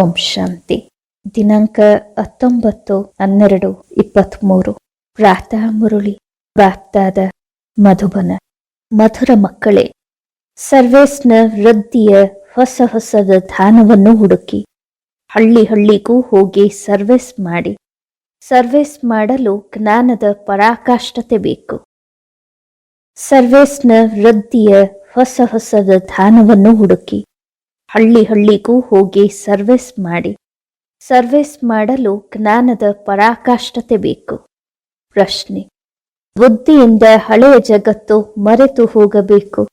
ಓಂ ಶಾಂತಿ. ದಿನಾಂಕ ಹತ್ತೊಂಬತ್ತು ಹನ್ನೆರಡು ಇಪ್ಪತ್ತ್ಮೂರು ಪ್ರಾತಃ ಮುರುಳಿ. ಪ್ರಾಪ್ತಾದ ಮಧುಬನ. ಮಧುರ ಮಕ್ಕಳೇ, ಸರ್ವೇಸ್ನ ವೃದ್ಧಿಯ ಹೊಸ ಹೊಸದ ಧಾನವನ್ನು ಹುಡುಕಿ, ಹಳ್ಳಿ ಹಳ್ಳಿಗೂ ಹೋಗಿ ಸರ್ವೇಸ್ ಮಾಡಿ. ಸರ್ವೇಸ್ ಮಾಡಲು ಜ್ಞಾನದ ಪರಾಕಾಷ್ಠತೆ ಬೇಕು. ಸರ್ವೇಸ್ನ ವೃದ್ಧಿಯ ಹೊಸ ಹೊಸದ ಧಾನವನ್ನು ಹುಡುಕಿ ಹಳ್ಳಿ ಹಳ್ಳಿಗೂ ಹೋಗಿ ಸರ್ವಿಸ್ ಮಾಡಿ. ಸರ್ವಿಸ್ ಮಾಡಲು ಜ್ಞಾನದ ಪರಾಕಾಷ್ಠತೆ ಬೇಕು. ಪ್ರಶ್ನೆ. ಬುದ್ಧಿಯಿಂದ ಹಳೆಯ ಜಗತ್ತು ಮರೆತು ಹೋಗಬೇಕು.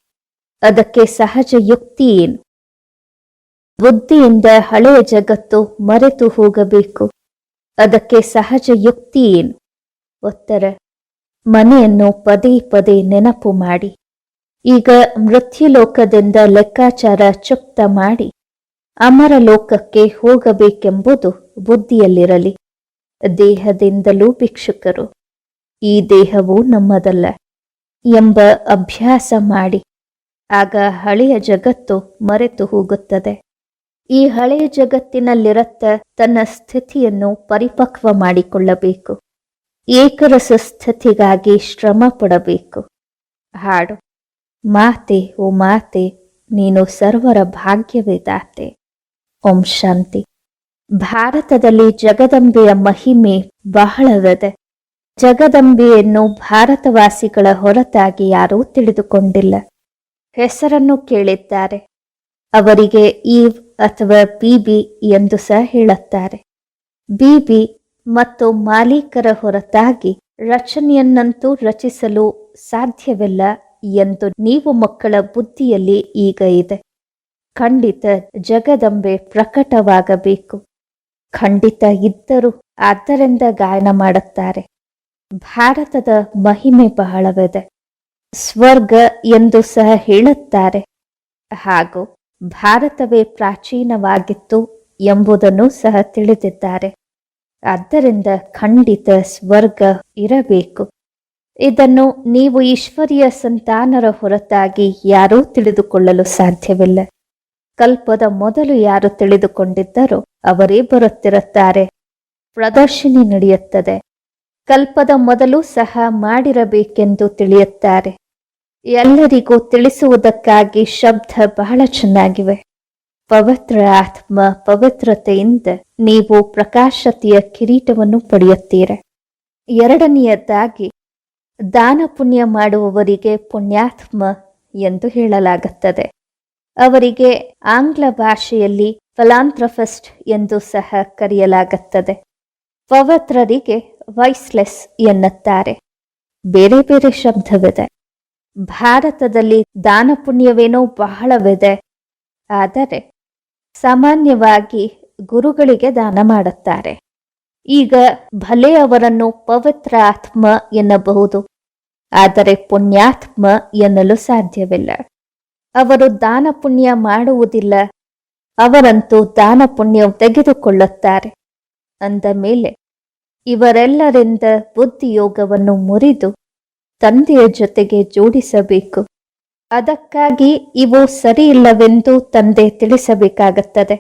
ಅದಕ್ಕೆ ಸಹಜ ಯುಕ್ತಿ ಏನು? ಬುದ್ಧಿಯಿಂದ ಹಳೆಯ ಜಗತ್ತು ಮರೆತು ಹೋಗಬೇಕು. ಅದಕ್ಕೆ ಸಹಜ ಯುಕ್ತಿ ಏನು? ಉತ್ತರ. ಮನೆಯನ್ನು ಪದೇ ಪದೇ ನೆನಪು ಮಾಡಿ. ಈಗ ಮೃತ್ಯುಲೋಕದಿಂದ ಲೆಕ್ಕಾಚಾರ ಚುಕ್ತ ಮಾಡಿ ಅಮರ ಲೋಕಕ್ಕೆ ಹೋಗಬೇಕೆಂಬುದು ಬುದ್ಧಿಯಲ್ಲಿರಲಿ. ದೇಹದಿಂದಲೂ ಭಿಕ್ಷುಕರು ಈ ದೇಹವು ನಮ್ಮದಲ್ಲ ಎಂಬ ಅಭ್ಯಾಸ ಮಾಡಿ. ಆಗ ಹಳೆಯ ಜಗತ್ತು ಮರೆತು ಹೋಗುತ್ತದೆ. ಈ ಹಳೆಯ ಜಗತ್ತಿನಲ್ಲಿರತ್ತ ತನ್ನ ಸ್ಥಿತಿಯನ್ನು ಪರಿಪಕ್ವ ಮಾಡಿಕೊಳ್ಳಬೇಕು. ಏಕರಸ ಸ್ಥಿತಿಗಾಗಿ ಶ್ರಮ ಪಡಬೇಕು. ಹಾಡು. ಮಾತೆ, ಓ ಮಾತೆ, ನೀನು ಸರ್ವರ ಭಾಗ್ಯವೇದಾತೆ. ಓಂ ಶಾಂತಿ. ಭಾರತದಲ್ಲಿ ಜಗದಂಬೆಯ ಮಹಿಮೆ ಬಹಳವಿದೆ. ಜಗದಂಬೆಯನ್ನು ಭಾರತವಾಸಿಗಳ ಹೊರತಾಗಿ ಯಾರೂ ತಿಳಿದುಕೊಂಡಿಲ್ಲ. ಹೆಸರನ್ನು ಕೇಳಿದ್ದಾರೆ. ಅವರಿಗೆ ಈವ್ ಅಥವಾ ಬಿಬಿ ಎಂದು ಸಹ ಹೇಳುತ್ತಾರೆ. ಬಿಬಿ ಮತ್ತು ಮಾಲೀಕರ ಹೊರತಾಗಿ ರಚನೆಯನ್ನಂತೂ ರಚಿಸಲು ಸಾಧ್ಯವಿಲ್ಲ. ಎಂದು ನೀವು ಮಕ್ಕಳ ಬುದ್ಧಿಯಲ್ಲಿ ಈಗ ಇದೆ. ಖಂಡಿತ ಜಗದಂಬೆ ಪ್ರಕಟವಾಗಬೇಕು. ಖಂಡಿತ ಇದ್ದರೂ ಆದ್ದರಿಂದ ಗಾಯನ ಮಾಡುತ್ತಾರೆ. ಭಾರತದ ಮಹಿಮೆ ಬಹಳವಿದೆ. ಸ್ವರ್ಗ ಎಂದು ಸಹ ಹೇಳುತ್ತಾರೆ. ಹಾಗೂ ಭಾರತವೇ ಪ್ರಾಚೀನವಾಗಿತ್ತು ಎಂಬುದನ್ನು ಸಹ ತಿಳಿದಿದ್ದಾರೆ. ಆದ್ದರಿಂದ ಖಂಡಿತ ಸ್ವರ್ಗ ಇರಬೇಕು. ಇದನ್ನು ನೀವು ಈಶ್ವರಿಯ ಸಂತಾನರ ಹೊರತಾಗಿ ಯಾರೂ ತಿಳಿದುಕೊಳ್ಳಲು ಸಾಧ್ಯವಿಲ್ಲ. ಕಲ್ಪದ ಮೊದಲು ಯಾರು ತಿಳಿದುಕೊಂಡಿದ್ದರೋ ಅವರೇ ಬರುತ್ತಿರುತ್ತಾರೆ. ಪ್ರದರ್ಶಿನಿ ನಡೆಯುತ್ತದೆ. ಕಲ್ಪದ ಮೊದಲು ಸಹ ಮಾಡಿರಬೇಕೆಂದು ತಿಳಿಯುತ್ತಾರೆ. ಎಲ್ಲರಿಗೂ ತಿಳಿಸುವುದಕ್ಕಾಗಿ ಶಬ್ದ ಬಹಳ ಚೆನ್ನಾಗಿವೆ. ಪವಿತ್ರ ಆತ್ಮ ಪವಿತ್ರತೆಯಿಂದ ನೀವು ಪ್ರಕಾಶತೆಯ ಕಿರೀಟವನ್ನು ಪಡೆಯುತ್ತೀರ. ಎರಡನೆಯದಾಗಿ ದಾನ ಪುಣ್ಯ ಮಾಡುವವರಿಗೆ ಪುಣ್ಯಾತ್ಮ ಎಂದು ಹೇಳಲಾಗುತ್ತದೆ. ಅವರಿಗೆ ಆಂಗ್ಲ ಭಾಷೆಯಲ್ಲಿ ಫಲಾಂಥ್ರಫಸ್ಟ್ ಎಂದು ಸಹ ಕರೆಯಲಾಗುತ್ತದೆ. ಪವತ್ರರಿಗೆ ವೈಸ್ಲೆಸ್ ಎನ್ನುತ್ತಾರೆ. ಬೇರೆ ಬೇರೆ ಶಬ್ದವಿದೆ. ಭಾರತದಲ್ಲಿ ದಾನ ಪುಣ್ಯವೇನೋ ಬಹಳವಿದೆ. ಆದರೆ ಸಾಮಾನ್ಯವಾಗಿ ಗುರುಗಳಿಗೆ ದಾನ ಮಾಡುತ್ತಾರೆ. ಈಗ ಭಲೆ ಅವರನ್ನು ಪವಿತ್ರ ಆತ್ಮ ಎನ್ನಬಹುದು. ಆದರೆ ಪುಣ್ಯಾತ್ಮ ಎನ್ನಲು ಸಾಧ್ಯವಿಲ್ಲ. ಅವರು ದಾನ ಪುಣ್ಯ ಮಾಡುವುದಿಲ್ಲ. ಅವರಂತೂ ದಾನ ಪುಣ್ಯ ತೆಗೆದುಕೊಳ್ಳುತ್ತಾರೆ. ಅಂದ ಮೇಲೆ, ಇವರೆಲ್ಲರಿಂದ ಬುದ್ಧಿಯೋಗವನ್ನು ಮುರಿದು ತಂದೆಯ ಜೊತೆಗೆ ಜೋಡಿಸಬೇಕು. ಅದಕ್ಕಾಗಿ ಇವು ಸರಿಯಿಲ್ಲವೆಂದು ತಂದೆ ತಿಳಿಸಬೇಕಾಗುತ್ತದೆ.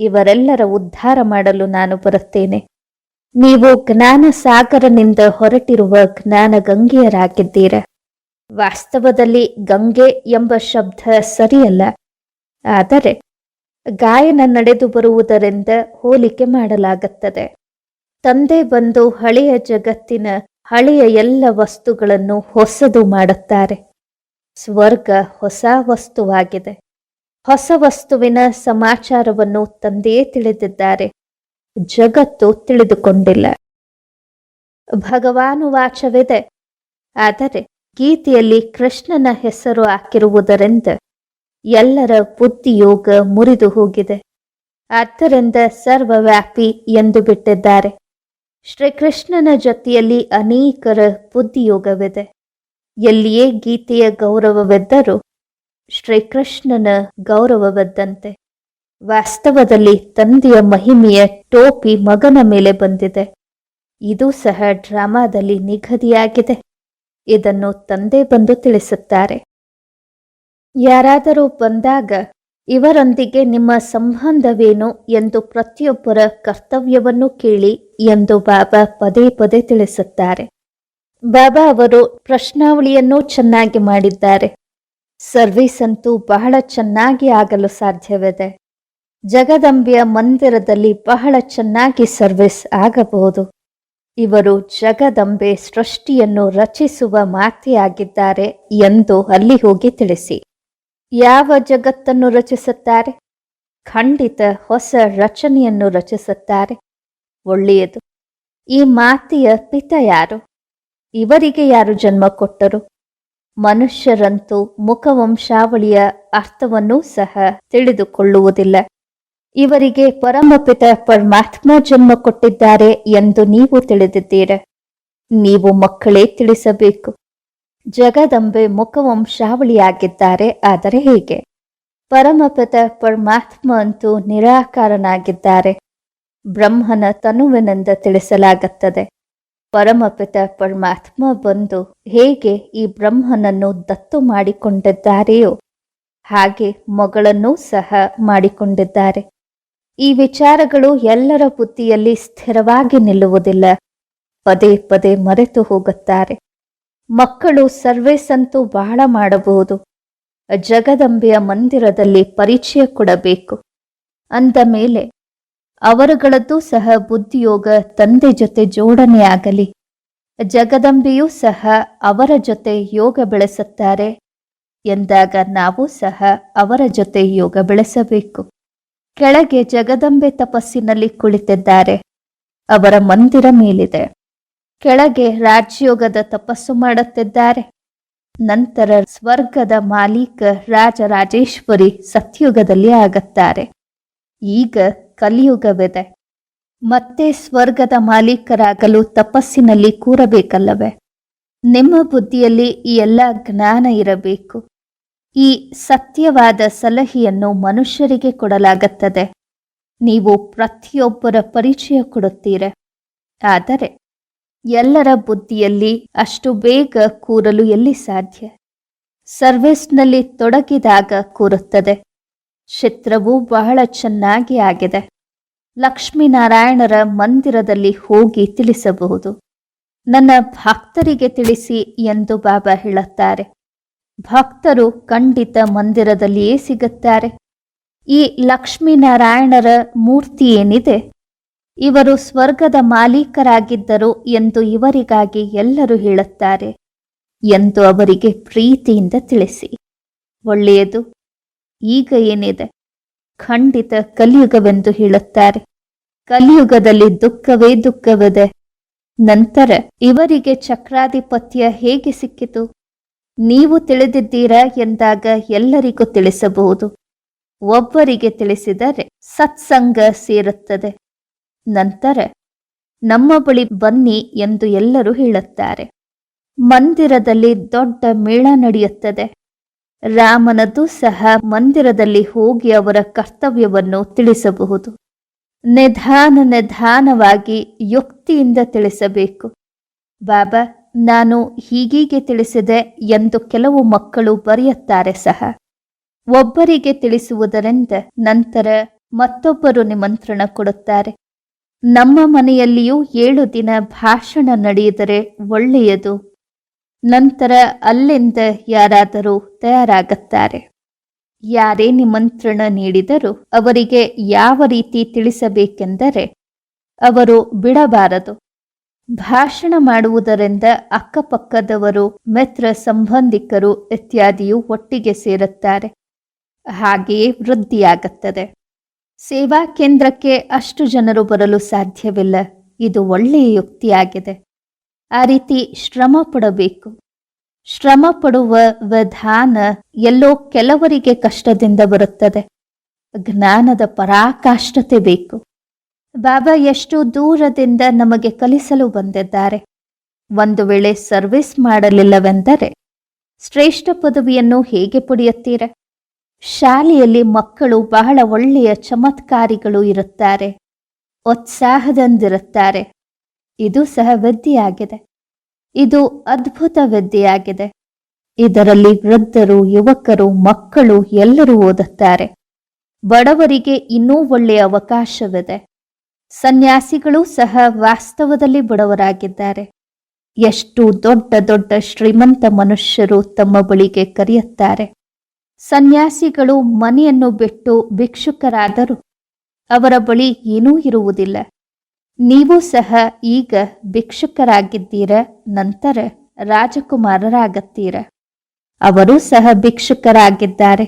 ಇವರೆಲ್ಲರ ಉದ್ಧಾರ ಮಾಡಲು ನಾನು ಬರುತ್ತೇನೆ. ನೀವು ಜ್ಞಾನ ಸಾಗರನಿಂದ ಹೊರಟಿರುವ ಜ್ಞಾನ ಗಂಗೆಯರಾಗಿದ್ದೀರ ವಾಸ್ತವದಲ್ಲಿ ಗಂಗೆ ಎಂಬ ಶಬ್ದ ಸರಿಯಲ್ಲ. ಆದರೆ ಗಾಯನ ನಡೆದು ಬರುವುದರಿಂದ ಹೋಲಿಕೆ ಮಾಡಲಾಗುತ್ತದೆ. ತಂದೆ ಬಂದು ಹಳೆಯ ಜಗತ್ತಿನ ಹಳೆಯ ಎಲ್ಲ ವಸ್ತುಗಳನ್ನು ಹೊಸದು ಮಾಡುತ್ತಾರೆ. ಸ್ವರ್ಗ ಹೊಸ ವಸ್ತುವಾಗಿದೆ. ಹೊಸ ವಸ್ತುವಿನ ಸಮಾಚಾರವನ್ನು ತಂದೆಯೇ ತಿಳಿದಿದ್ದಾರೆ. ಜಗತ್ತು ತಿಳಿದುಕೊಂಡಿಲ್ಲ. ಭಗವಾನುವಾಚವಿದೆ ಆದರೆ ಗೀತೆಯಲ್ಲಿ ಕೃಷ್ಣನ ಹೆಸರು ಹಾಕಿರುವುದರಿಂದ ಎಲ್ಲರ ಬುದ್ಧಿಯೋಗ ಮುರಿದು ಹೋಗಿದೆ. ಆದ್ದರಿಂದ ಸರ್ವವ್ಯಾಪಿ ಎಂದು ಬಿಟ್ಟಿದ್ದಾರೆ. ಶ್ರೀಕೃಷ್ಣನ ಜೊತೆಯಲ್ಲಿ ಅನೇಕರ ಬುದ್ಧಿಯೋಗವಿದೆ. ಎಲ್ಲಿಯೇ ಗೀತೆಯ ಗೌರವವಿದ್ದರೂ ಶ್ರೀಕೃಷ್ಣನ ಗೌರವವಿದ್ದಂತೆ. ವಾಸ್ತವದಲ್ಲಿ ತಂದೆಯ ಮಹಿಮೆಯ ಟೋಪಿ ಮಗನ ಮೇಲೆ ಬಂದಿದೆ. ಇದು ಸಹ ಡ್ರಾಮಾದಲ್ಲಿ ನಿಗದಿಯಾಗಿದೆ. ಇದನ್ನು ತಂದೆ ಬಂದು ತಿಳಿಸುತ್ತಾರೆ. ಯಾರಾದರೂ ಬಂದಾಗ ಇವರೊಂದಿಗೆ ನಿಮ್ಮ ಸಂಬಂಧವೇನು ಎಂದು ಪ್ರತಿಯೊಬ್ಬರ ಕರ್ತವ್ಯವನ್ನು ಕೇಳಿ ಎಂದು ಬಾಬಾ ಪದೇ ಪದೇ ತಿಳಿಸುತ್ತಾರೆ. ಬಾಬಾ ಅವರು ಪ್ರಶ್ನಾವಳಿಯನ್ನು ಚೆನ್ನಾಗಿ ಮಾಡಿದ್ದಾರೆ. ಸರ್ವಿಸ್ ಅಂತೂ ಬಹಳ ಚೆನ್ನಾಗಿ ಆಗಲು ಸಾಧ್ಯವಿದೆ. ಜಗದಂಬೆಯ ಮಂದಿರದಲ್ಲಿ ಬಹಳ ಚೆನ್ನಾಗಿ ಸರ್ವಿಸ್ ಆಗಬಹುದು. ಇವರು ಜಗದಂಬೆ ಸೃಷ್ಟಿಯನ್ನು ರಚಿಸುವ ಮಾತೆಯಾಗಿದ್ದಾರೆ ಎಂದು ಅಲ್ಲಿ ಹೋಗಿ ತಿಳಿಸಿ. ಯಾವ ಜಗತ್ತನ್ನು ರಚಿಸುತ್ತಾರೆ? ಖಂಡಿತ ಹೊಸ ರಚನೆಯನ್ನು ರಚಿಸುತ್ತಾರೆ. ಒಳ್ಳೆಯದು. ಈ ಮಾತೆಯ ಪಿತ ಯಾರು? ಇವರಿಗೆ ಯಾರು ಜನ್ಮ ಕೊಟ್ಟರು? ಮನುಷ್ಯರಂತೂ ಮುಖವಂಶಾವಳಿಯ ಅರ್ಥವನ್ನೂ ಸಹ ತಿಳಿದುಕೊಳ್ಳುವುದಿಲ್ಲ. ಇವರಿಗೆ ಪರಮಪಿತ ಪರಮಾತ್ಮ ಜನ್ಮ ಕೊಟ್ಟಿದ್ದಾರೆ ಎಂದು ನೀವು ತಿಳಿದಿದ್ದೀರ. ನೀವು ಮಕ್ಕಳೇ ತಿಳಿಸಬೇಕು. ಜಗದಂಬೆ ಮುಖವಂಶಾವಳಿಯಾಗಿದ್ದಾರೆ, ಆದರೆ ಹೇಗೆ? ಪರಮಪಿತ ಪರಮಾತ್ಮ ಅಂತೂ ನಿರಾಕಾರನಾಗಿದ್ದಾರೆ. ಬ್ರಹ್ಮನ ತನುವಿನಿಂದ ತಿಳಿಸಲಾಗುತ್ತದೆ. ಪರಮಪಿತ ಪರಮಾತ್ಮ ಬಂದು ಹೇಗೆ ಈ ಬ್ರಹ್ಮನನ್ನು ದತ್ತು ಮಾಡಿಕೊಂಡಿದ್ದಾರೆಯೋ, ಹಾಗೆ ಮಗಳನ್ನೂ ಸಹ ಮಾಡಿಕೊಂಡಿದ್ದಾರೆ. ಈ ವಿಚಾರಗಳು ಎಲ್ಲರ ಬುದ್ಧಿಯಲ್ಲಿ ಸ್ಥಿರವಾಗಿ ನಿಲ್ಲುವುದಿಲ್ಲ. ಪದೇ ಪದೇ ಮರೆತು ಹೋಗುತ್ತಾರೆ. ಮಕ್ಕಳು ಸರ್ವೇಸ್ ಅಂತೂ ಬಹಳ ಮಾಡಬಹುದು. ಜಗದಂಬೆಯ ಮಂದಿರದಲ್ಲಿ ಪರಿಚಯ ಕೊಡಬೇಕು. ಅಂದ ಮೇಲೆ, ಅವರುಗಳದ್ದು ಸಹ ಬುದ್ಧಿಯೋಗ ತಂದೆ ಜೊತೆ ಜೋಡಣೆಯಾಗಲಿ ಜಗದಂಬೆಯೂ ಸಹ ಅವರ ಜೊತೆ ಯೋಗ ಬೆಳೆಸುತ್ತಾರೆ. ಎಂದಾಗ ನಾವು ಸಹ ಅವರ ಜೊತೆ ಯೋಗ ಬೆಳೆಸಬೇಕು. ಕೆಳಗೆ ಜಗದಂಬೆ ತಪಸ್ಸಿನಲ್ಲಿ ಕುಳಿತಿದ್ದಾರೆ. ಅವರ ಮಂದಿರ ಮೇಲಿದೆ. ಕೆಳಗೆ ರಾಜ್ಯೋಗದ ತಪಸ್ಸು ಮಾಡುತ್ತಿದ್ದಾರೆ. ನಂತರ ಸ್ವರ್ಗದ ಮಾಲೀಕ ರಾಜರಾಜೇಶ್ವರಿ ಸತ್ಯುಗದಲ್ಲಿ ಆಗುತ್ತಾರೆ. ಈಗ ಕಲಿಯುಗವಿದೆ. ಮತ್ತೆ ಸ್ವರ್ಗದ ಮಾಲೀಕರಾಗಲು ತಪಸ್ಸಿನಲ್ಲಿ ಕೂರಬೇಕಲ್ಲವೇ? ನಿಮ್ಮ ಬುದ್ಧಿಯಲ್ಲಿ ಈ ಎಲ್ಲ ಜ್ಞಾನ ಇರಬೇಕು. ಈ ಸತ್ಯವಾದ ಸಲಹೆಯನ್ನು ಮನುಷ್ಯರಿಗೆ ಕೊಡಲಾಗುತ್ತದೆ. ನೀವು ಪ್ರತಿಯೊಬ್ಬರ ಪರಿಚಯ ಕೊಡುತ್ತೀರಿ. ಆದರೆ ಎಲ್ಲರ ಬುದ್ಧಿಯಲ್ಲಿ ಅಷ್ಟು ಬೇಗ ಕೂರಲು ಎಲ್ಲಿ ಸಾಧ್ಯ? ಸರ್ವಿಸ್ನಲ್ಲಿ ತೊಡಗಿದಾಗ ಕೂರುತ್ತದೆ. ಚಿತ್ರವು ಬಹಳ ಚೆನ್ನಾಗಿ ಆಗಿದೆ. ಲಕ್ಷ್ಮೀನಾರಾಯಣರ ಮಂದಿರದಲ್ಲಿ ಹೋಗಿ ತಿಳಿಸಬಹುದು. ನನ್ನ ಭಕ್ತರಿಗೆ ತಿಳಿಸಿ ಎಂದು ಬಾಬಾ ಹೇಳುತ್ತಾರೆ. ಭಕ್ತರು ಖಂಡಿತ ಮಂದಿರದಲ್ಲಿಯೇ ಸಿಗುತ್ತಾರೆ. ಈ ಲಕ್ಷ್ಮೀನಾರಾಯಣರ ಮೂರ್ತಿ ಏನಿದೆ? ಇವರು ಸ್ವರ್ಗದ ಮಾಲೀಕರಾಗಿದ್ದರು ಎಂದು ಇವರಿಗಾಗಿ ಎಲ್ಲರೂ ಹೇಳುತ್ತಾರೆ. ಎಂದು ಅವರಿಗೆ ಪ್ರೀತಿಯಿಂದ ತಿಳಿಸಿ. ಒಳ್ಳೆಯದು. ಈಗ ಏನಿದೆ? ಖಂಡಿತ ಕಲಿಯುಗವೆಂದು ಹೇಳುತ್ತಾರೆ. ಕಲಿಯುಗದಲ್ಲಿ ದುಃಖವೇ ದುಃಖವಿದೆ. ನಂತರ ಇವರಿಗೆ ಚಕ್ರಾಧಿಪತ್ಯ ಹೇಗೆ ಸಿಕ್ಕಿತು? ನೀವು ತಿಳಿದಿದ್ದೀರಾ ಎಂದಾಗ ಎಲ್ಲರಿಗೂ ತಿಳಿಸಬಹುದು. ಒಬ್ಬರಿಗೆ ತಿಳಿಸಿದರೆ ಸತ್ಸಂಗ ಸೇರುತ್ತದೆ. ನಂತರ, ನಮ್ಮ ಬಳಿ ಬನ್ನಿ ಎಂದು ಎಲ್ಲರೂ ಹೇಳುತ್ತಾರೆ. ಮಂದಿರದಲ್ಲಿ ದೊಡ್ಡ ಮೇಳ ನಡೆಯುತ್ತದೆ. ರಾಮನದು ಸಹ ಮಂದಿರದಲ್ಲಿ ಹೋಗಿ ಅವರ ಕರ್ತವ್ಯವನ್ನು ತಿಳಿಸಬಹುದು. ನಿಧಾನ ನಿಧಾನವಾಗಿ ಯುಕ್ತಿಯಿಂದ ತಿಳಿಸಬೇಕು. ಬಾಬಾ ನಾನು ಹೀಗೀಗೆ ತಿಳಿಸಿದೆ ಎಂದು ಕೆಲವು ಮಕ್ಕಳು ಬರೆಯುತ್ತಾರೆ ಸಹ. ಒಬ್ಬರಿಗೆ ತಿಳಿಸುವುದರಿಂದ ನಂತರ ಮತ್ತೊಬ್ಬರು ನಿಮಂತ್ರಣ ಕೊಡುತ್ತಾರೆ. ನಮ್ಮ ಮನೆಯಲ್ಲಿಯೂ ಏಳು ದಿನ ಭಾಷಣ ನಡೆಯಿದರೆ ಒಳ್ಳೆಯದು. ನಂತರ ಅಲ್ಲಿಂದ ಯಾರಾದರೂ ತಯಾರಾಗುತ್ತಾರೆ. ಯಾರೇ ನಿಮಂತ್ರಣ ನೀಡಿದರೂ ಅವರಿಗೆ ಯಾವ ರೀತಿ ತಿಳಿಸಬೇಕೆಂದರೆ ಅವರು ಬಿಡಬಾರದು. ಭಾಷಣ ಮಾಡುವುದರಿಂದ ಅಕ್ಕಪಕ್ಕದವರು, ಮಿತ್ರ ಸಂಬಂಧಿಕರು ಇತ್ಯಾದಿಯು ಒಟ್ಟಿಗೆ ಸೇರುತ್ತಾರೆ. ಹಾಗೆಯೇ ವೃದ್ಧಿಯಾಗುತ್ತದೆ. ಸೇವಾ ಕೇಂದ್ರಕ್ಕೆ ಅಷ್ಟು ಜನರು ಬರಲು ಸಾಧ್ಯವಿಲ್ಲ. ಇದು ಒಳ್ಳೆಯ ಯುಕ್ತಿಯಾಗಿದೆ. ಆ ರೀತಿ ಶ್ರಮ ಪಡಬೇಕು. ಶ್ರಮ ಪಡುವ ವಿಧಾನ ಎಲ್ಲೋ ಕೆಲವರಿಗೆ ಕಷ್ಟದಿಂದ ಬರುತ್ತದೆ. ಜ್ಞಾನದ ಪರಾಕಾಷ್ಠತೆ ಬೇಕು. ಬಾಬಾ ಎಷ್ಟು ದೂರದಿಂದ ನಮಗೆ ಕಲಿಸಲು ಬಂದಿದ್ದಾರೆ. ಒಂದು ವೇಳೆ ಸರ್ವಿಸ್ ಮಾಡಲಿಲ್ಲವೆಂದರೆ ಶ್ರೇಷ್ಠ ಪದವಿಯನ್ನು ಹೇಗೆ ಪಡೆಯುತ್ತೀರ? ಶಾಲೆಯಲ್ಲಿ ಮಕ್ಕಳು ಬಹಳ ಒಳ್ಳೆಯ ಚಮತ್ಕಾರಿಗಳು ಇರುತ್ತಾರೆ ಉತ್ಸಾಹದಂದಿರುತ್ತಾರೆ ಇದು ಸಹ ವಿದ್ಯೆಯಾಗಿದೆ. ಇದು ಅದ್ಭುತ ವಿದ್ಯೆಯಾಗಿದೆ. ಇದರಲ್ಲಿ ವೃದ್ಧರು, ಯುವಕರು, ಮಕ್ಕಳು ಎಲ್ಲರೂ ಓದುತ್ತಾರೆ. ಬಡವರಿಗೆ ಇನ್ನೂ ಒಳ್ಳೆಯ ಅವಕಾಶವಿದೆ. ಸನ್ಯಾಸಿಗಳು ಸಹ ವಾಸ್ತವದಲ್ಲಿ ಬಡವರಾಗಿದ್ದಾರೆ. ಎಷ್ಟು ದೊಡ್ಡ ದೊಡ್ಡ ಶ್ರೀಮಂತ ಮನುಷ್ಯರು ತಮ್ಮ ಬಳಿಗೆ ಕರೆಯುತ್ತಾರೆ. ಸನ್ಯಾಸಿಗಳು ಮನೆಯನ್ನು ಬಿಟ್ಟು ಭಿಕ್ಷುಕರಾದರು. ಅವರ ಬಳಿ ಏನೂ ಇರುವುದಿಲ್ಲ. ನೀವು ಸಹ ಈಗ ಭಿಕ್ಷುಕರಾಗಿದ್ದೀರ, ನಂತರ ರಾಜಕುಮಾರರಾಗತ್ತೀರ. ಅವರು ಸಹ ಭಿಕ್ಷುಕರಾಗಿದ್ದಾರೆ.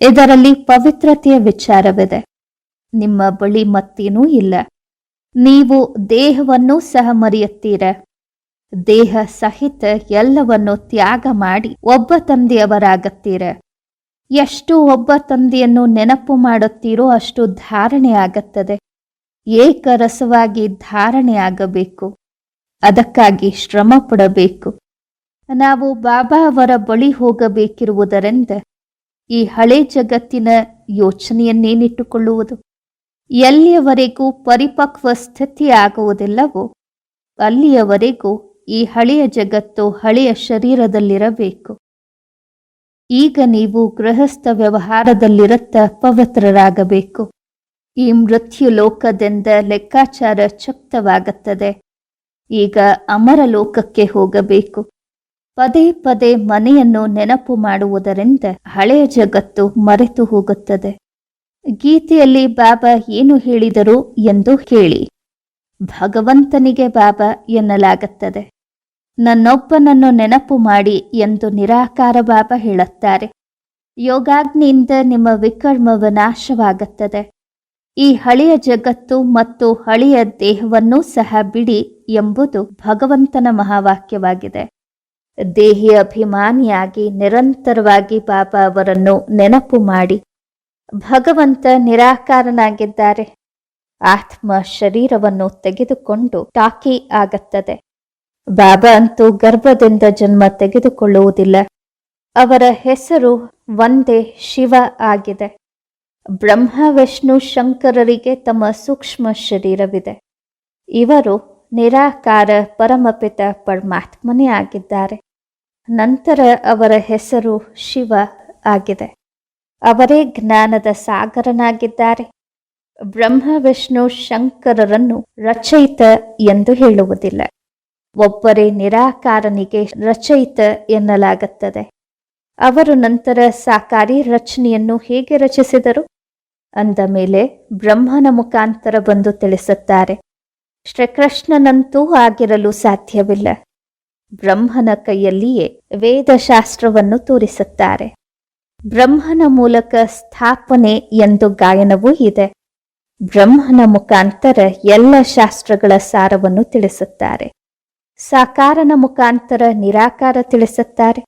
ಇದರಲ್ಲಿ ಪವಿತ್ರತೆಯ ವಿಚಾರವಿದೆ. ನಿಮ್ಮ ಬಳಿ ಮತ್ತೇನೂ ಇಲ್ಲ. ನೀವು ದೇಹವನ್ನು ಸಹ ಮರೆಯುತ್ತೀರ. ದೇಹ ಸಹಿತ ಎಲ್ಲವನ್ನು ತ್ಯಾಗ ಮಾಡಿ ಒಬ್ಬ ತಂದೆಯವರಾಗತ್ತೀರ. ಎಷ್ಟು ಒಬ್ಬ ತಂದೆಯನ್ನು ನೆನಪು ಮಾಡುತ್ತೀರೋ ಅಷ್ಟು ಧಾರಣೆ ಆಗುತ್ತದೆ. ಏಕರಸವಾಗಿ ಧಾರಣೆ ಆಗಬೇಕು. ಅದಕ್ಕಾಗಿ ಶ್ರಮ ಪಡಬೇಕು. ನಾವು ಬಾಬಾ ಅವರ ಬಳಿ ಹೋಗಬೇಕಿರುವುದರಿಂದ ಈ ಹಳೆ ಜಗತ್ತಿನ ಯೋಚನೆಯನ್ನೇನಿಟ್ಟುಕೊಳ್ಳುವುದು? ಎಲ್ಲಿಯವರೆಗೂ ಪರಿಪಕ್ವ ಸ್ಥಿತಿ ಆಗುವುದಿಲ್ಲವೋ ಅಲ್ಲಿಯವರೆಗೂ ಈ ಹಳೆಯ ಜಗತ್ತು ಹಳೆಯ ಶರೀರದಲ್ಲಿರಬೇಕು. ಈಗ ನೀವು ಗೃಹಸ್ಥ ವ್ಯವಹಾರದಲ್ಲಿರುತ್ತ ಪವಿತ್ರರಾಗಬೇಕು. ಈ ಮೃತ್ಯು ಲೋಕದಿಂದ ಲೆಕ್ಕಾಚಾರ ಚುಕ್ತವಾಗುತ್ತದೆ. ಈಗ ಅಮರ ಲೋಕಕ್ಕೆ ಹೋಗಬೇಕು. ಪದೇ ಪದೇ ಮನೆಯನ್ನು ನೆನಪು ಮಾಡುವುದರಿಂದ ಹಳೆಯ ಜಗತ್ತು ಮರೆತು ಹೋಗುತ್ತದೆ. ಗೀತೆಯಲ್ಲಿ ಬಾಬಾ ಏನು ಹೇಳಿದರು ಎಂದು ಕೇಳಿ ಭಗವಂತನಿಗೆ ಬಾಬಾ ಎನ್ನಲಾಗುತ್ತದೆ. ನನ್ನೊಬ್ಬನನ್ನು ನೆನಪು ಮಾಡಿ ಎಂದು ನಿರಾಕಾರ ಬಾಬಾ ಹೇಳುತ್ತಾರೆ. ಯೋಗಾಗ್ನಿಯಿಂದ ನಿಮ್ಮ ವಿಕರ್ಮ ನಾಶವಾಗುತ್ತದೆ. ಈ ಹಳೆಯ ಜಗತ್ತು ಮತ್ತು ಹಳೆಯ ದೇಹವನ್ನು ಸಹ ಬಿಡಿ ಎಂಬುದು ಭಗವಂತನ ಮಹಾವಾಕ್ಯವಾಗಿದೆ. ದೇಹಿ ಅಭಿಮಾನಿಯಾಗಿ ನಿರಂತರವಾಗಿ ಬಾಬಾ ಅವರನ್ನು ನೆನಪು ಮಾಡಿ. ಭಗವಂತ ನಿರಾಕಾರನಾಗಿದ್ದಾರೆ. ಆತ್ಮ ಶರೀರವನ್ನು ತೆಗೆದುಕೊಂಡು ಟಾಕಿ ಆಗತ್ತದೆ. ಬಾಬಾ ಅಂತೂ ಗರ್ಭದಿಂದ ಜನ್ಮ ತೆಗೆದುಕೊಳ್ಳುವುದಿಲ್ಲ. ಅವರ ಹೆಸರು ಒಂದೇ ಶಿವ ಆಗಿದೆ. ಬ್ರಹ್ಮ, ವಿಷ್ಣು, ಶಂಕರರಿಗೆ ತಮ್ಮ ಸೂಕ್ಷ್ಮ ಶರೀರವಿದೆ. ಇವರು ನಿರಾಕಾರ ಪರಮಪಿತ ಪರಮಾತ್ಮನೇ ಆಗಿದ್ದಾರೆ. ನಂತರ ಅವರ ಹೆಸರು ಶಿವ ಆಗಿದೆ. ಅವರೇ ಜ್ಞಾನದ ಸಾಗರನಾಗಿದ್ದಾರೆ. ಬ್ರಹ್ಮ, ವಿಷ್ಣು, ಶಂಕರರನ್ನು ರಚಯಿತ ಎಂದು ಹೇಳುವುದಿಲ್ಲ. ಒಬ್ಬರೇ ನಿರಾಕಾರನಿಗೆ ರಚಯಿತ ಎನ್ನಲಾಗುತ್ತದೆ. ಅವರು ನಂತರ ಸಾಕಾರಿ ರಚನೆಯನ್ನು ಹೇಗೆ ರಚಿಸಿದರು? ಅಂದ ಮೇಲೆ ಬ್ರಹ್ಮನ ಮುಖಾಂತರ ಬಂದು ತಿಳಿಸುತ್ತಾರೆ. ಶ್ರೀಕೃಷ್ಣನಂತೂ ಆಗಿರಲು ಸಾಧ್ಯವಿಲ್ಲ. ಬ್ರಹ್ಮನ ಕೈಯಲ್ಲಿಯೇ ವೇದಶಾಸ್ತ್ರವನ್ನು ತೋರಿಸುತ್ತಾರೆ. ಬ್ರಹ್ಮನ ಮೂಲಕ ಸ್ಥಾಪನೆ ಎಂದು ಗಾಯನವೂ ಇದೆ. ಬ್ರಹ್ಮನ ಮುಖಾಂತರ ಎಲ್ಲ ಶಾಸ್ತ್ರಗಳ ಸಾರವನ್ನು ತಿಳಿಸುತ್ತಾರೆ. ಸಾಕಾರನ ಮುಖಾಂತರ ನಿರಾಕಾರ ತಿಳಿಸುತ್ತಾರೆ.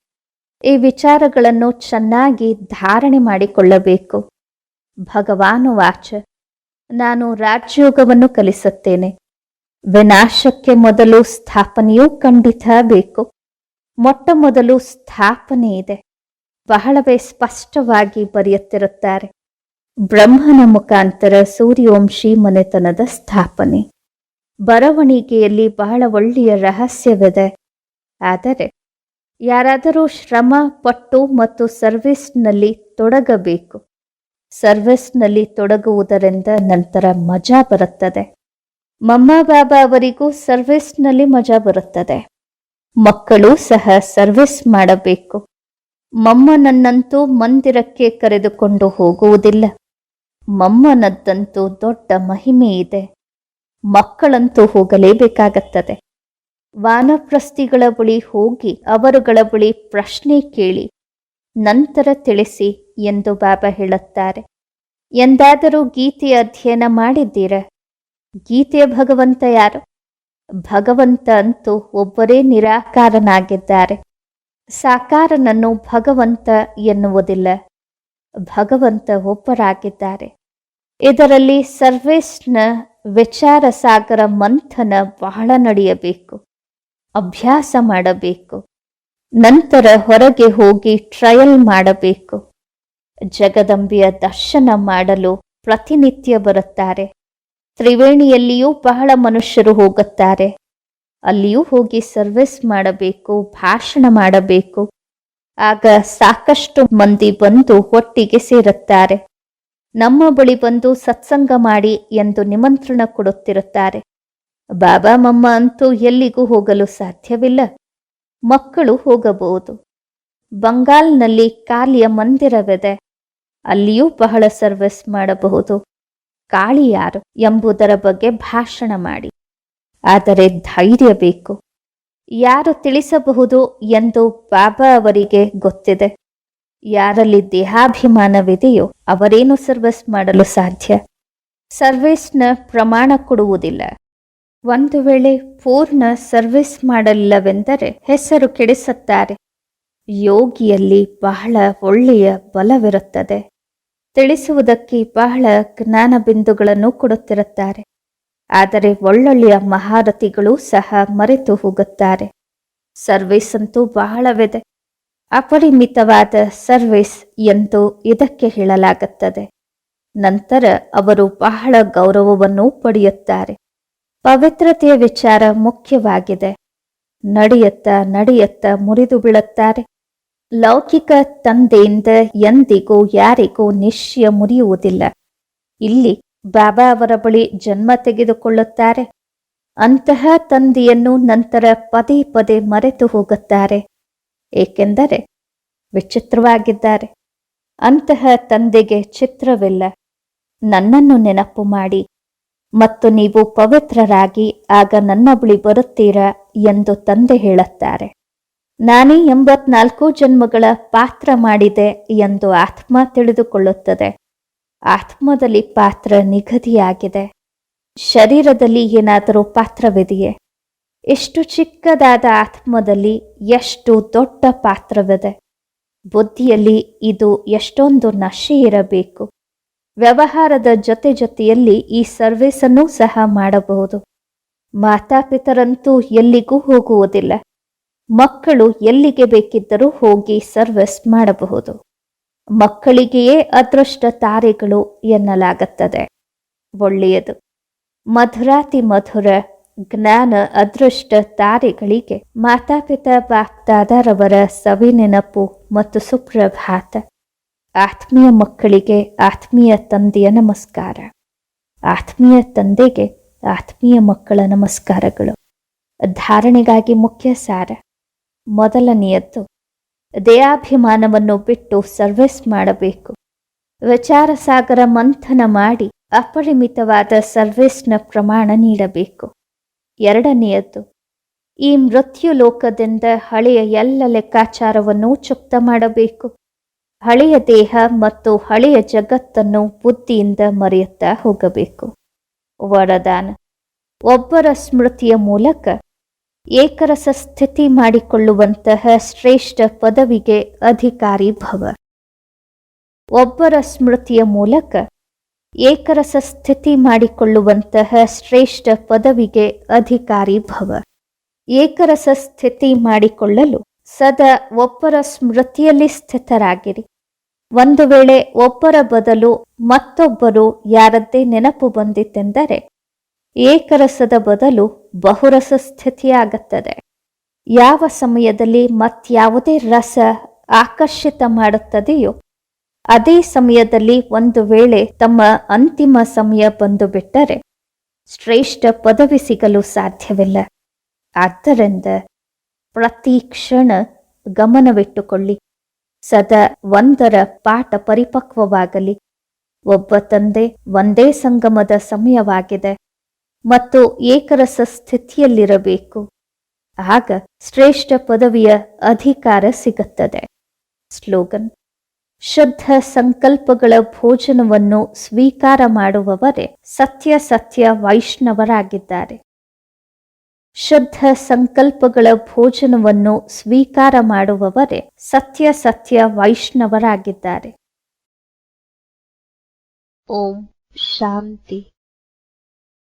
ಈ ವಿಚಾರಗಳನ್ನು ಚೆನ್ನಾಗಿ ಧಾರಣೆ ಮಾಡಿಕೊಳ್ಳಬೇಕು. ಭಗವಾನು ವಾಚ, ನಾನು ರಾಜ್ಯೋಗವನ್ನು ಕಲಿಸುತ್ತೇನೆ. ವಿನಾಶಕ್ಕೆ ಮೊದಲು ಸ್ಥಾಪನೆಯೂ ಖಂಡಿತ ಬೇಕು. ಮೊಟ್ಟ ಮೊದಲು ಸ್ಥಾಪನೆ ಇದೆ. ಬಹಳವೇ ಸ್ಪಷ್ಟವಾಗಿ ಬರೆಯುತ್ತಿರುತ್ತಾರೆ. ಬ್ರಹ್ಮನ ಮುಖಾಂತರ ಸೂರ್ಯವಂಶಿ ಮನೆತನದ ಸ್ಥಾಪನೆ. ಬರವಣಿಗೆಯಲ್ಲಿ ಬಹಳ ಒಳ್ಳೆಯ ರಹಸ್ಯವಿದೆ. ಆದರೆ, ಯಾರಾದರೂ ಶ್ರಮ, ಪಟ್ಟು ಮತ್ತು ಸರ್ವಿಸ್ನಲ್ಲಿ ತೊಡಗಬೇಕು. ಸರ್ವಿಸ್ನಲ್ಲಿ ತೊಡಗುವುದರಿಂದ ನಂತರ ಮಜಾ ಬರುತ್ತದೆ. ಮಮ್ಮ, ಬಾಬಾ ಅವರಿಗೂ ಸರ್ವಿಸ್ನಲ್ಲಿ ಮಜಾ ಬರುತ್ತದೆ. ಮಕ್ಕಳು ಸಹ ಸರ್ವಿಸ್ ಮಾಡಬೇಕು. ಮಮ್ಮನನ್ನಂತೂ ಮಂದಿರಕ್ಕೆ ಕರೆದುಕೊಂಡು ಹೋಗುವುದಿಲ್ಲ. ಮಮ್ಮನದ್ದಂತೂ ದೊಡ್ಡ ಮಹಿಮೆ ಇದೆ. ಮಕ್ಕಳಂತೂ ಹೋಗಲೇಬೇಕಾಗತ್ತದೆ. ವಾನಪ್ರಸ್ಥಿಗಳ ಬಳಿ ಹೋಗಿ ಅವರುಗಳ ಬಳಿ ಪ್ರಶ್ನೆ ಕೇಳಿ ನಂತರ ತಿಳಿಸಿ ಎಂದು ಬಾಬಾ ಹೇಳುತ್ತಾರೆ. ಎಂದಾದರೂ ಗೀತೆಯ ಅಧ್ಯಯನ ಮಾಡಿದ್ದೀರ? ಗೀತೆಯ ಭಗವಂತ ಯಾರು? ಭಗವಂತ ಅಂತೂ ಒಬ್ಬರೇ ನಿರಾಕಾರನಾಗಿದ್ದಾರೆ. ಸಾಕಾರನನ್ನು ಭಗವಂತ ಎನ್ನುವುದಿಲ್ಲ. ಭಗವಂತ ಒಬ್ಬರಾಗಿದ್ದಾರೆ. ಇದರಲ್ಲಿ ಸರ್ವೇಶ್ನ ವಿಚಾರ ಸಾಗರ ಮಂಥನ ಬಹಳ ನಡೆಯಬೇಕು. ಅಭ್ಯಾಸ ಮಾಡಬೇಕು. ನಂತರ ಹೊರಗೆ ಹೋಗಿ ಟ್ರಯಲ್ ಮಾಡಬೇಕು. ಜಗದಂಬೆಯ ದರ್ಶನ ಮಾಡಲು ಪ್ರತಿನಿತ್ಯ ಬರುತ್ತಾರೆ. ತ್ರಿವೇಣಿಯಲ್ಲಿಯೂ ಬಹಳ ಮನುಷ್ಯರು ಹೋಗುತ್ತಾರೆ. ಅಲ್ಲಿಯೂ ಹೋಗಿ ಸರ್ವಿಸ್ ಮಾಡಬೇಕು, ಭಾಷಣ ಮಾಡಬೇಕು. ಆಗ ಸಾಕಷ್ಟು ಮಂದಿ ಬಂದು ಒಟ್ಟಿಗೆ ಸೇರುತ್ತಾರೆ. ನಮ್ಮ ಬಳಿ ಬಂದು ಸತ್ಸಂಗ ಮಾಡಿ ಎಂದು ನಿಮಂತ್ರಣ ಕೊಡುತ್ತಿರುತ್ತಾರೆ. ಬಾಬಾ, ಮಮ್ಮ ಅಂತೂ ಎಲ್ಲಿಗೂ ಹೋಗಲು ಸಾಧ್ಯವಿಲ್ಲ. ಮಕ್ಕಳು ಹೋಗಬಹುದು. ಬಂಗಾಲ್ನಲ್ಲಿ ಕಾಲಿಯ ಮಂದಿರವಿದೆ. ಅಲ್ಲಿಯೂ ಬಹಳ ಸರ್ವಿಸ್ ಮಾಡಬಹುದು. ಕಾಳಿ ಯಾರು ಎಂಬುದರ ಬಗ್ಗೆ ಭಾಷಣ ಮಾಡಿ. ಆದರೆ ಧೈರ್ಯ ಬೇಕು. ಯಾರು ತಿಳಿಸಬಹುದು ಎಂದು ಬಾಬಾ ಅವರಿಗೆ ಗೊತ್ತಿದೆ. ಯಾರಲ್ಲಿ ದೇಹಾಭಿಮಾನವಿದೆಯೋ ಅವರೇನು ಸರ್ವಿಸ್ ಮಾಡಲು ಸಾಧ್ಯ? ಸರ್ವಿಸ್ನ ಪ್ರಮಾಣ ಕೊಡುವುದಿಲ್ಲ. ಒಂದು ವೇಳೆ ಪೂರ್ಣ ಸರ್ವಿಸ್ ಮಾಡಲಿಲ್ಲವೆಂದರೆ ಹೆಸರು ಕೆಡಿಸುತ್ತಾರೆ. ಯೋಗಿಯಲ್ಲಿ ಬಹಳ ಒಳ್ಳೆಯ ಬಲವಿರುತ್ತದೆ. ತಿಳಿಸುವುದಕ್ಕೆ ಬಹಳ ಜ್ಞಾನ ಬಿಂದುಗಳನ್ನು ಕೊಡುತ್ತಿರುತ್ತಾರೆ. ಆದರೆ ಒಳ್ಳೊಳ್ಳೆಯ ಮಹಾರಥಿಗಳು ಸಹ ಮರೆತು ಹೋಗುತ್ತಾರೆ. ಸರ್ವಿಸ್ ಅಂತೂ ಬಹಳವಿದೆ. ಅಪರಿಮಿತವಾದ ಸರ್ವಿಸ್ ಎಂದು ಇದಕ್ಕೆ ಹೇಳಲಾಗುತ್ತದೆ. ನಂತರ ಅವರು ಬಹಳ ಗೌರವವನ್ನು ಪಡೆಯುತ್ತಾರೆ. ಪವಿತ್ರತೆಯ ವಿಚಾರ ಮುಖ್ಯವಾಗಿದೆ. ನಡೆಯುತ್ತ ನಡೆಯುತ್ತ ಮುರಿದು ಬೀಳುತ್ತಾರೆ. ಲೌಕಿಕ ತಂದೆಯಿಂದ ಎಂದಿಗೂ ಯಾರಿಗೂ ನಿಶ್ಚಯ ಮುರಿಯುವುದಿಲ್ಲ. ಇಲ್ಲಿ ಬಾಬಾ ಅವರ ಬಳಿ ಜನ್ಮ ತೆಗೆದುಕೊಳ್ಳುತ್ತಾರೆ. ಅಂತಹ ತಂದೆಯನ್ನು ನಂತರ ಪದೇ ಪದೇ ಮರೆತು ಹೋಗುತ್ತಾರೆ. ಏಕೆಂದರೆ ವಿಚಿತ್ರವಾಗಿದ್ದಾರೆ. ಅಂತಹ ತಂದೆಗೆ ಚಿತ್ರವಿಲ್ಲ. ನನ್ನನ್ನು ನೆನಪು ಮಾಡಿ. ಮತ್ತು ನೀವು ಪವಿತ್ರರಾಗಿ ಆಗ ನನ್ನ ಬಳಿ ಬರುತ್ತೀರಾ ಎಂದು ತಂದೆ ಹೇಳುತ್ತಾರೆ. ನಾನೇ ಎಂಬತ್ನಾಲ್ಕು ಜನ್ಮಗಳ ಪಾತ್ರ ಮಾಡಿದೆ ಎಂದು ಆತ್ಮ ತಿಳಿದುಕೊಳ್ಳುತ್ತದೆ. ಆತ್ಮದಲ್ಲಿ ಪಾತ್ರ ನಿಗದಿಯಾಗಿದೆ. ಶರೀರದಲ್ಲಿ ಏನಾದರೂ ಪಾತ್ರವಿದೆಯೇ? ಎಷ್ಟು ಚಿಕ್ಕದಾದ ಆತ್ಮದಲ್ಲಿ ಎಷ್ಟು ದೊಡ್ಡ ಪಾತ್ರವಿದೆ? ಬುದ್ಧಿಯಲ್ಲಿ ಇದು ಎಷ್ಟೊಂದು ನಶೆ ಇರಬೇಕು. ವ್ಯವಹಾರದ ಜೊತೆ ಜೊತೆಯಲ್ಲಿ ಈ ಸರ್ವಿಸನ್ನು ಸಹ ಮಾಡಬಹುದು. ಮಾತಾಪಿತರಂತೂ ಎಲ್ಲಿಗೂ ಹೋಗುವುದಿಲ್ಲ. ಮಕ್ಕಳು ಎಲ್ಲಿಗೆ ಬೇಕಿದ್ದರೂ ಹೋಗಿ ಸರ್ವಿಸ್ ಮಾಡಬಹುದು. ಮಕ್ಕಳಿಗೆಯೇ ಅದೃಷ್ಟ ತಾರೆಗಳು ಎನ್ನಲಾಗುತ್ತದೆ. ಒಳ್ಳೆಯದು. ಮಧುರಾತಿ ಮಧುರ, ಜ್ಞಾನ ಅದೃಷ್ಟ ತಾರೆಗಳಿಗೆ ಮಾತಾಪಿತ ಬಾಪ್ದಾದರವರ ಸವಿ ನೆನಪು ಮತ್ತು ಸುಪ್ರಭಾತ. ಆತ್ಮೀಯ ಮಕ್ಕಳಿಗೆ ಆತ್ಮೀಯ ತಂದೆಯ ನಮಸ್ಕಾರ. ಆತ್ಮೀಯ ತಂದೆಗೆ ಆತ್ಮೀಯ ಮಕ್ಕಳ ನಮಸ್ಕಾರಗಳು. ಧಾರಣೆಗಾಗಿ ಮುಖ್ಯ ಸಾರ. ಮೊದಲನೆಯದ್ದು ದೇಹಾಭಿಮಾನವನ್ನು ಬಿಟ್ಟು ಸರ್ವಿಸ್ ಮಾಡಬೇಕು. ವಿಚಾರ ಸಾಗರ ಮಂಥನ ಮಾಡಿ ಅಪರಿಮಿತವಾದ ಸರ್ವಿಸ್ನ ಪ್ರಮಾಣ ನೀಡಬೇಕು. ಎರಡನೆಯದು, ಈ ಮೃತ್ಯು ಲೋಕದಿಂದ ಹಳೆಯ ಎಲ್ಲ ಲೆಕ್ಕಾಚಾರವನ್ನು ಚುಕ್ತ ಮಾಡಬೇಕು. ಹಳೆಯ ದೇಹ ಮತ್ತು ಹಳೆಯ ಜಗತ್ತನ್ನು ಬುದ್ಧಿಯಿಂದ ಮರೆಯುತ್ತಾ ಹೋಗಬೇಕು. ವರದಾನ, ಒಬ್ಬರ ಸ್ಮೃತಿಯ ಮೂಲಕ ಏಕರಸ ಸ್ಥಿತಿ ಮಾಡಿಕೊಳ್ಳುವಂತಹ ಶ್ರೇಷ್ಠ ಪದವಿಗೆ ಅಧಿಕಾರಿ ಭವ. ಒಬ್ಬರ ಸ್ಮೃತಿಯ ಮೂಲಕ ಏಕರಸ ಸ್ಥಿತಿ ಮಾಡಿಕೊಳ್ಳುವಂತಹ ಶ್ರೇಷ್ಠ ಪದವಿಗೆ ಅಧಿಕಾರಿ ಭವ. ಏಕರಸ ಸ್ಥಿತಿ ಮಾಡಿಕೊಳ್ಳಲು ಸದಾ ಒಬ್ಬರ ಸ್ಮೃತಿಯಲ್ಲಿ ಸ್ಥಿತರಾಗಿರಿ. ಒಂದು ವೇಳೆ ಒಬ್ಬರ ಬದಲು ಮತ್ತೊಬ್ಬರು ಯಾರದ್ದೇ ನೆನಪು ಬಂದಿತೆಂದರೆ ಏಕರಸದ ಬದಲು ಬಹುರಸ ಸ್ಥಿತಿಯಾಗುತ್ತದೆ. ಯಾವ ಸಮಯದಲ್ಲಿ ಮತ್ಯಾವುದೇ ರಸ ಆಕರ್ಷಿತ ಮಾಡುತ್ತದೆಯೋ, ಅದೇ ಸಮಯದಲ್ಲಿ ಒಂದು ವೇಳೆ ತಮ್ಮ ಅಂತಿಮ ಸಮಯ ಬಂದು ಬಿಟ್ಟರೆ ಶ್ರೇಷ್ಠ ಪದವಿ ಸಿಗಲು ಸಾಧ್ಯವಿಲ್ಲ. ಆದ್ದರಿಂದ ಪ್ರತಿ ಕ್ಷಣ ಗಮನವಿಟ್ಟುಕೊಳ್ಳಿ. ಸದಾ ಒಂದರ ಪಾಠ ಪರಿಪಕ್ವವಾಗಲಿ. ಒಬ್ಬ ತಂದೆ ಒಂದೇ ಸಂಗಮದ ಸಮಯವಾಗಿದೆ. ಮತ್ತು ಏಕರಸ ಸ್ಥಿತಿಯಲ್ಲಿರಬೇಕು. ಆಗ ಶ್ರೇಷ್ಠ ಪದವಿಯ ಅಧಿಕಾರ ಸಿಗುತ್ತದೆ. ಸ್ಲೋಗನ್. ಶುದ್ಧ ಸಂಕಲ್ಪಗಳ ಭೋಜನವನ್ನು ಸ್ವೀಕಾರ ಮಾಡುವವರೇ ಸತ್ಯ ಸತ್ಯ ವೈಷ್ಣವರಾಗಿದ್ದಾರೆ. ಶುದ್ಧ ಸಂಕಲ್ಪಗಳ ಭೋಜನವನ್ನು ಸ್ವೀಕಾರ ಮಾಡುವವರೇ ಸತ್ಯ ಸತ್ಯ ವೈಷ್ಣವರಾಗಿದ್ದಾರೆ. ಓಂ. ಶಾಂತಿ.